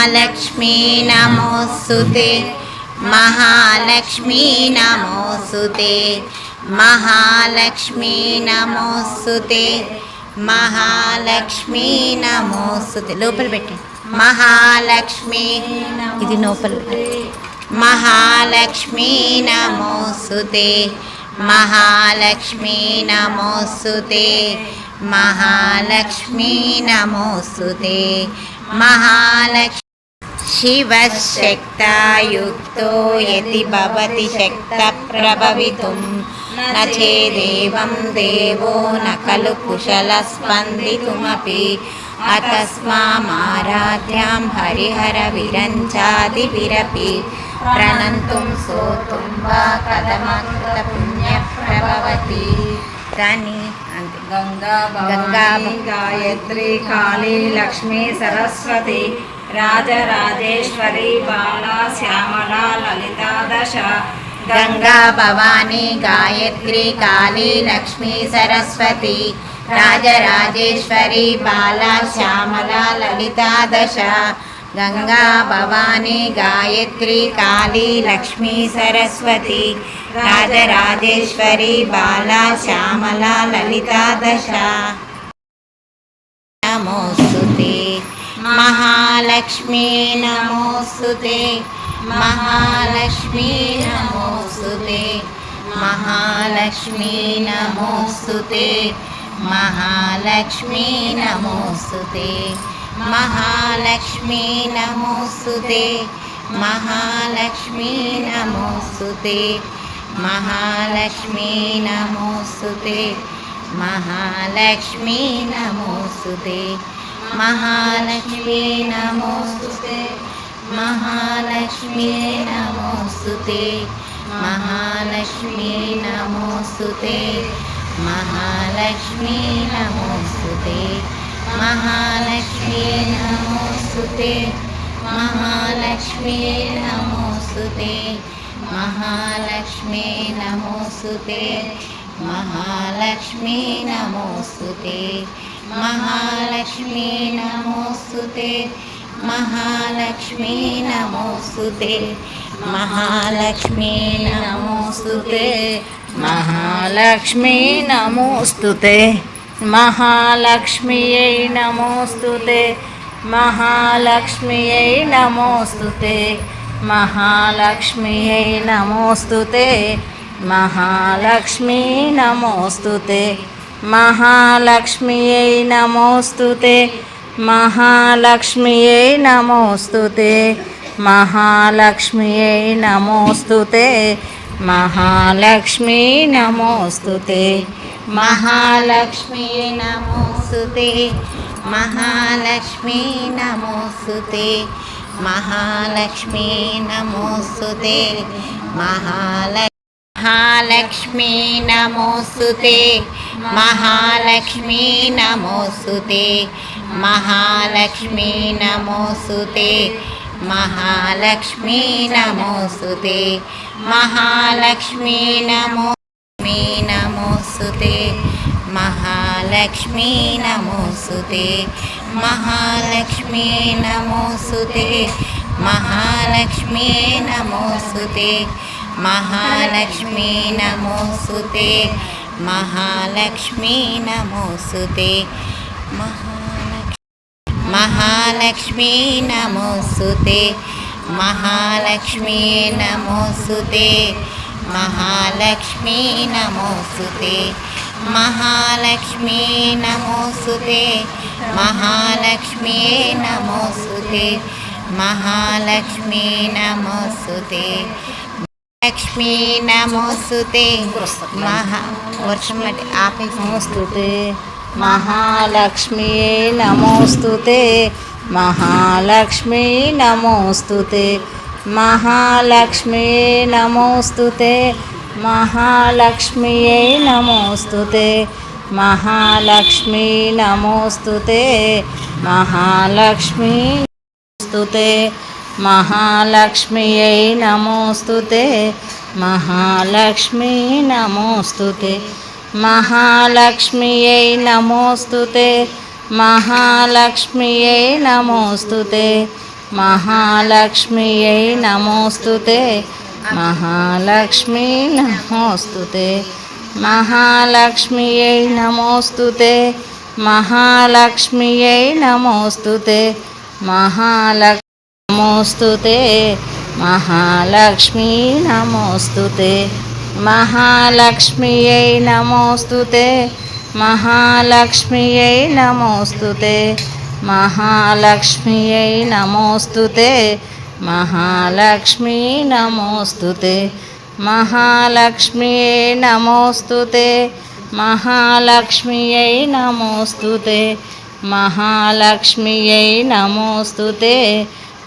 మహాలక్ష్మీ నమోస్తుతే మహాలక్ష్మీ నమోస్తుతే మహాలక్ష్మీ నమోస్తుతే మహాలక్ష్మీ నమోస్తుతే. లోపల పెట్టి. మహాలక్ష్మీ ఇది లోపల మహాలక్ష్మీ నమోస్తుతే మహాలక్ష్మీ నమోస్తుతే మహాలక్ష్మీ నమోస్తుతే మహాలక్ష్మీ शिवशक्तायुक्तो यदि भवति शक्तप्रभवितुं न चेदेवं देवो न खलु कुशलस्पन्दितुमपि अतस्मामाराध्यां हरिहरविरञ्चादिभिरपि प्रणन्तुं सोतुं वा कथमकृतपुण्यप्रभवति కానీ అంతే గంగా గంగా భవాని గాయత్రి కాళీ లక్ష్మీ సరస్వతి రాజరాజేశ్వరి బాల శ్యామల లలిత దశ. గంగా భవానీ గాయత్రి కాళీ లక్ష్మీ సరస్వతి. రాజరాజేశ్వరి బాల శ్యామల లలితాదశ గంగా భవానీ గాయత్రి కాళీ లక్ష్మీ సరస్వతి. రాజరాజేశ్వరి బాల శ్యామల లలితాదశ దశ. महालक्ष्मी नमोस्ते महालक्ष्मी नमो सुते महालक्ष्मी नमोस्ते महालक्ष्मी नमोस्तु महालक्ष्मी नमोस्ते महालक्ष्मी नमोस्तु महालक्ष्मी नमोस्तु महालक्ष्मी नमोस्तु నమోస్తుతే మహాలక్ష్మీ నమోస్తుతే మహాలక్ష్మీ నమోస్తుతే మహాలక్ష్మీ నమోస్తుతే మహాలక్ష్మీ నమోస్తుతే మహాలక్ష్మీ నమోస్తుతే మహాలక్ష్మీ నమోస్తుతే మహాలక్ష్మీ నమోస్తుతే మహాలక్ష్మీ నమోస్తుతే మహాలక్ష్మ్యై నమోస్తుతే మహాలక్ష్మ్యై నమోస్తుతే మహాలక్ష్మ్యై నమోస్తుతే మహాలక్ష్మీ महालक्ष्मी नमोऽस्तु ते महालक्ष्मी नमोऽस्तु ते महालक्ष्मी नमोऽस्तु ते महालक्ष्मी नमोऽस्तु ते महालक्ष्म्यै नमोऽस्तु ते महालक्ष्म्यै नमोऽस्तु ते महालक्ष्म्यै नमोऽस्तु ते महालक्ष्मी नमोऽस्तु ते महालक्ष्म्यै नमोस्तुते महालक्ष्म्यै नमोऽस्तु ते। महालक्ष्म्यै नमोऽस्तु महालक्ष्मी नमोस्तुते महालक्ष्मी नमोस्तुते महालक्ष्मी नमोस्तुते महालक्ष्मी नमोस्तुते महालक्ष्मी మహాలక్ష్మీ నమోస్తుతే మహాలక్ష్మీ నమోస్తుతే మహాలక్ష్మీ నమోస్తుతే మహాలక్ష్మీ నమోస్తుతే మహాలక్ష్మీ నమో మీ నమోస్తుతే మహాలక్ష్మీ నమోస్తుతే మహాలక్ష్మీ నమోస్తుతే మహాలక్ష్మీ నమోస్తుతే महालक्ष्मी नमोऽस्तु ते महालक्ष्मी नमोऽस्तु ते महालक्ष्मी नमोऽस्तु ते महालक्ष्मी नमोऽस्तु ते महालक्ष्मी नमोऽस्तु ते महालक्ष्मी नमोऽस्तु ते महालक्ष्मी नमोऽस्तु ते महालक्ष्मी नमोऽस्तु ते లక్ష్మీ నమోస్తుతే మహా వర్షం ఆపే నమోస్తుతే మహాలక్ష్మీ నమోస్తుతే మహాలక్ష్మీ నమోస్తుతే మహాలక్ష్మీ నమోస్తుతే మహాలక్ష్మీ నమోస్తుతే మహాలక్ష్మీ నమోస్తుతే మహాలక్ష్మీ స్తుతే మహాలక్ష్మియై నమోస్తుతే మహాలక్ష్మి నమోస్తుతే మహాలక్ష్మియై నమోస్తుతే మహాలక్ష్మియై నమోస్తుతే మహాలక్ష్మియై నమోస్తుతే మహాలక్ష్మి నమోస్తుతే మహాలక్ష్మియై నమోస్తుతే మహాలక్ష్మియై నమోస్తుతే మహాలక్ష్మి నమోస్తుతే మహాలక్ష్మీ నమోస్తుతే మహాలక్ష్మీయై నమోస్తుతే మహాలక్ష్మీయై నమోస్తుతే మహాలక్ష్మీయై నమోస్తుతే మహాలక్ష్మీ నమోస్తుతే మహాలక్ష్మీయై నమోస్తుతే మహాలక్ష్మీయై నమోస్తుతే మహాలక్ష్మీయై నమోస్తుతే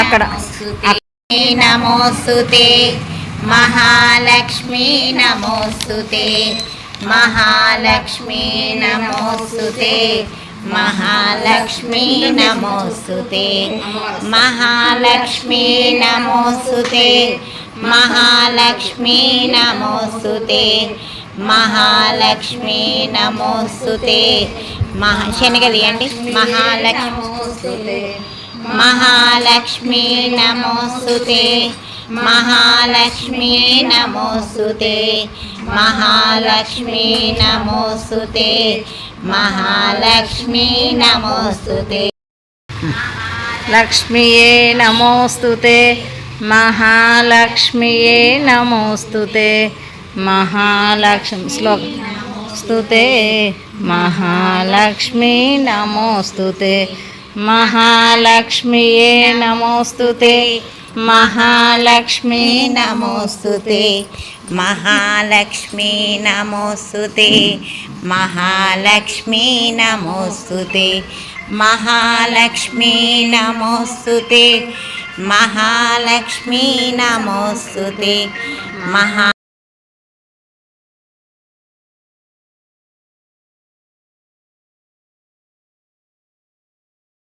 అక్కడ నమోస్తుతే మహాలక్ష్మి నమోస్తుతే మహాలక్ష్మి నమోస్తుతే మహాలక్ష్మి నమోస్తుతే మహాలక్ష్మి నమోస్తుతే మహాలక్ష్మి నమోస్తుతే మహాలక్ష్మి నమోస్తుతే. మహా శనగలియండి మహాలక్ష్మి మహాలక్ష్మి నమోస్తుతే. మహాలక్ష్మి నమోస్తుతే. మహాలక్ష్మి నమోస్తుతే. మహాలక్ష్మి నమోస్తుతే. లక్ష్మియే నమోస్తుతే. మహాలక్ష్మియే నమోస్తుతే. మహాలక్ష్మి శ్లోక. స్తుతే మహాలక్ష్మి నమోస్తుతే మహాలక్ష్మియే నమోస్తుతే మహాలక్ష్మి నమోస్తుతే మహాలక్ష్మి నమోస్తుతే మహాలక్ష్మి నమోస్తుతే మహాలక్ష్మి నమోస్తుతే మహాలక్ష్మి నమోస్తుతే మహా